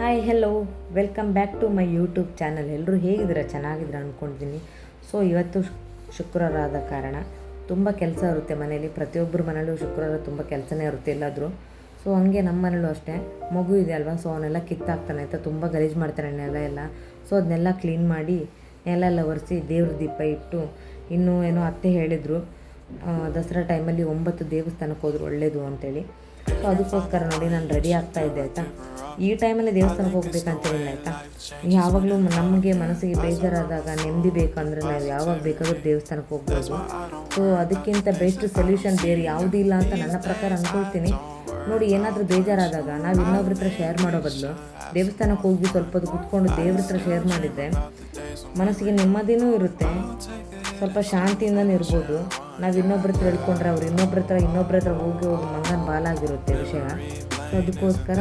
Hi hello welcome back to my YouTube channel ಎಲ್ಲರೂ ಹೇಗಿದ್ದೀರಾ? ಚೆನ್ನಾಗಿದ್ದೀರಾ ಅಂದ್ಕೊಂಡಿದ್ದೀನಿ ಸೊ ಇವತ್ತು ಶುಕ್ರವಾರ ಆದ ಕಾರಣ ತುಂಬ ಕೆಲಸ ಇರುತ್ತೆ ಮನೇಲಿ ಪ್ರತಿಯೊಬ್ಬರ ಮನೇಲೂ ಶುಕ್ರವಾರ ತುಂಬ ಕೆಲಸನೇ ಇರುತ್ತೆ ಎಲ್ಲಾದರೂ. ಸೊ ಹಂಗೆ ನಮ್ಮ ಮನೇಲೂ ಅಷ್ಟೇ. ಮಗು ಇದೆ ಅಲ್ವಾ? ಸೊ ಅವನ್ನೆಲ್ಲ ಕಿತ್ತಾಕ್ತಾನೆ. ಅಂತ ತುಂಬ ಗಲೀಜು ಮಾಡ್ತಾನೆ ನೆಲ ಎಲ್ಲ. ಸೊ ಅದನ್ನೆಲ್ಲ ಕ್ಲೀನ್ ಮಾಡಿ ನೆಲ ಎಲ್ಲ ಒರೆಸಿ ದೇವ್ರ ದೀಪ ಇಟ್ಟು ಇನ್ನೂ ಏನೋ ಅತ್ತೆ ಹೇಳಿದರು. ದಸರಾ ಟೈಮಲ್ಲಿ ಒಂಬತ್ತು ದೇವಸ್ಥಾನಕ್ಕೆ ಹೋದ್ರು. ಒಳ್ಳೆಯದು ಅಂತೇಳಿ. ಸೊ ಅದಕ್ಕೋಸ್ಕರ ನೋಡಿ ನಾನು ರೆಡಿ ಆಗ್ತಾ ಇದ್ದೆ ಆಯಿತಾ? ಈ ಟೈಮಲ್ಲಿ ದೇವಸ್ಥಾನಕ್ಕೆ ಹೋಗ್ಬೇಕಂತೇನಿಲ್ಲ ಆಯಿತಾ? ಯಾವಾಗಲೂ ನಮಗೆ ಮನಸ್ಸಿಗೆ ಬೇಜಾರಾದಾಗ ನೆಮ್ಮದಿ ಬೇಕಂದ್ರೆ ನಾವು ಯಾವಾಗ ಬೇಕಾದರೂ ದೇವಸ್ಥಾನಕ್ಕೆ ಹೋಗ್ಬೋದು. ಸೊ ಅದಕ್ಕಿಂತ ಬೆಸ್ಟ್ ಸೊಲ್ಯೂಷನ್ ಬೇರೆ ಯಾವುದೂ ಇಲ್ಲ ಅಂತ ನನ್ನ ಪ್ರಕಾರ ಅಂದ್ಕೊಳ್ತೀನಿ ನೋಡಿ, ಏನಾದರೂ ಬೇಜಾರಾದಾಗ ನಾವು ಇನ್ನೊಬ್ರ ಹತ್ರ ಶೇರ್ ಮಾಡೋ ಬದಲು ದೇವಸ್ಥಾನಕ್ಕೆ ಹೋಗಿ ಸ್ವಲ್ಪ ಹೊತ್ತು ಕುತ್ಕೊಂಡು ದೇವ್ರ ಹತ್ರ ಶೇರ್ ಮಾಡಿದರೆ ಮನಸ್ಸಿಗೆ ನೆಮ್ಮದಿನೂ ಇರುತ್ತೆ, ಸ್ವಲ್ಪ ಶಾಂತಿಯಿಂದನೂ ಇರ್ಬೋದು. ನಾವು ಇನ್ನೊಬ್ಬರ ಹತ್ರ ಹೇಳ್ಕೊಂಡ್ರೆ ಅವ್ರು ಇನ್ನೊಬ್ಬರ ಹತ್ರ ಇನ್ನೊಬ್ಬರ ಹತ್ರ ಹೋಗಿ ಹೋಗಿ ಮಂಗನ ಬಾಲಾಗಿರುತ್ತೆ ವಿಷಯ. ಸೊ ಅದಕ್ಕೋಸ್ಕರ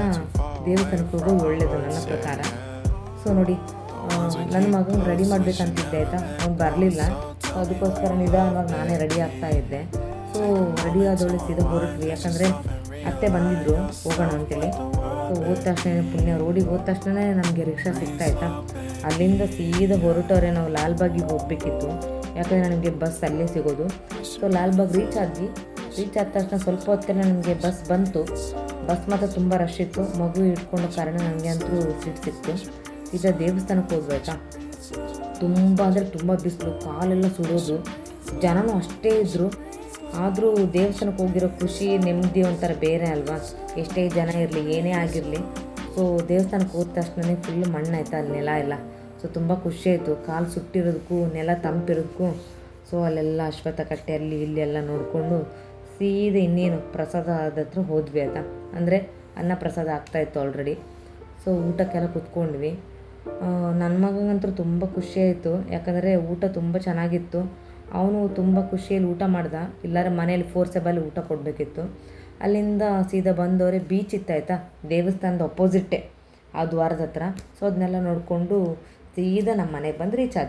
ದೇವಸ್ಥಾನಕ್ಕೆ ಒಳ್ಳೆಯದು ನನ್ನ ಪ್ರಕಾರ. ಸೊ ನೋಡಿ ನನ್ನ ಮಗನ ರೆಡಿ ಮಾಡಬೇಕಂತಿದ್ದೆ, ಆಯಿತಾ? ಅವ್ನು ಬರಲಿಲ್ಲ. ಸೊ ಅದಕ್ಕೋಸ್ಕರ ನಿಧಾನವಾಗಿ ನಾನೇ ರೆಡಿ ಆಗ್ತಾ ಇದ್ದೆ. ಸೊ ರೆಡಿ ಆದವಳು ಸೀದಾ ಹೊರಟ್ವಿ ಯಾಕಂದರೆ ಅತ್ತೆ ಬಂದಿದ್ದರು ಹೋಗೋಣ ಅಂತೇಳಿ. ಸೊ ಹೋದ ತಕ್ಷಣ ಪುಣ್ಯ, ರೋಡಿಗೆ ಹೋದ ತಕ್ಷಣ ನಮಗೆ ರಿಕ್ಷಾ ಸಿಗ್ತಾ ಆಯ್ತಾ ಅಲ್ಲಿಂದ ಸೀದಾ ಹೊರಟವ್ರೆ, ನಾವು ಲಾಲ್ಬಾಗಿಗೆ ಹೋಗಬೇಕಿತ್ತು. ಯಾಕಂದರೆ ನನಗೆ ಬಸ್ ಅಲ್ಲೇ ಸಿಗೋದು. ಸೊ ಲಾಲ್ಬಾಗ್ ರೀಚ್ ಆದ್ವಿ. ರೀಚ್ ಆದ ತಕ್ಷಣ ಸ್ವಲ್ಪ ಹೊತ್ತಲ್ಲಿ ನನಗೆ ಬಸ್ ಬಂತು. ಬಸ್ ಮಾತ್ರ ತುಂಬ ರಶ್ ಇತ್ತು. ಮಗು ಇಟ್ಕೊಂಡ ಕಾರಣ ನನಗೆ ಅಂತೂ ಸೀಟ್ ಸಿಕ್ತು. ಈಗ ದೇವಸ್ಥಾನಕ್ಕೆ ಹೋಗ್ಬೇಕಾ ತುಂಬ ಅಂದರೆ ತುಂಬ ಬಿಸಿಲು, ಕಾಲೆಲ್ಲ ಸುಡೋದು. ಜನನೂ ಅಷ್ಟೇ ಇದ್ದರು ಆದರೂ ದೇವಸ್ಥಾನಕ್ಕೆ ಹೋಗಿರೋ ಖುಷಿ, ನೆಮ್ಮದಿ ಒಂಥರ ಬೇರೆ ಅಲ್ವಾ? ಎಷ್ಟೇ ಜನ ಇರಲಿ, ಏನೇ ಆಗಿರಲಿ. ಸೊ ದೇವಸ್ಥಾನಕ್ಕೆ ಹೋದ ತಕ್ಷಣವೇ ಫುಲ್ ಮಣ್ಣಾಯ್ತು ಅಲ್ಲಿ ನೆಲ ಎಲ್ಲ? ಸೊ ತುಂಬ ಖುಷಿಯಾಯಿತು. ಕಾಲು ಸುಟ್ಟಿರೋದಕ್ಕೂ, ನೆಲ ತಂಪಿರೋದಕ್ಕೂ. ಸೊ ಅಲ್ಲೆಲ್ಲ ಅಶ್ವತ್ಥ ಕಟ್ಟೆ ಅಲ್ಲಿ ಇಲ್ಲಿ ಎಲ್ಲ ನೋಡಿಕೊಂಡು ಸೀದಾ ಇನ್ನೇನು ಪ್ರಸಾದದ ಹತ್ರ ಹೋದ್ವಿ ಆಯ್ತಾ? ಅಂದರೆ ಅನ್ನ ಪ್ರಸಾದ ಆಗ್ತಾಯಿತ್ತು ಆಲ್ರೆಡಿ ಸೊ ಊಟಕ್ಕೆಲ್ಲ ಕುತ್ಕೊಂಡ್ವಿ. ನನ್ನ ಮಗಂಗಂತೂ ತುಂಬ ಖುಷಿಯಾಯಿತು. ಯಾಕಂದರೆ ಊಟ ತುಂಬ ಚೆನ್ನಾಗಿತ್ತು. ಅವನು ತುಂಬ ಖುಷಿಯಲ್ಲಿ ಊಟ ಮಾಡ್ದ. ಇಲ್ಲಾರೆ ಮನೇಲಿ ಫೋರ್ಸೆಬಲ್ ಊಟ ಕೊಡಬೇಕಿತ್ತು. ಅಲ್ಲಿಂದ ಸೀದಾ ಬಂದವರೇ ಬೀಚ್ ಇತ್ತಾಯ್ತಾ ದೇವಸ್ಥಾನದ ಅಪೋಸಿಟ್ಟೆ ಆ ದ್ವಾರದ ಹತ್ರ. ಸೊ ಅದನ್ನೆಲ್ಲ ನೋಡಿಕೊಂಡು ಸೀದಾ ನಮ್ಮ ಮನೆಗೆ ಬಂದು ರೀಚ್ ಆದ್ವಿ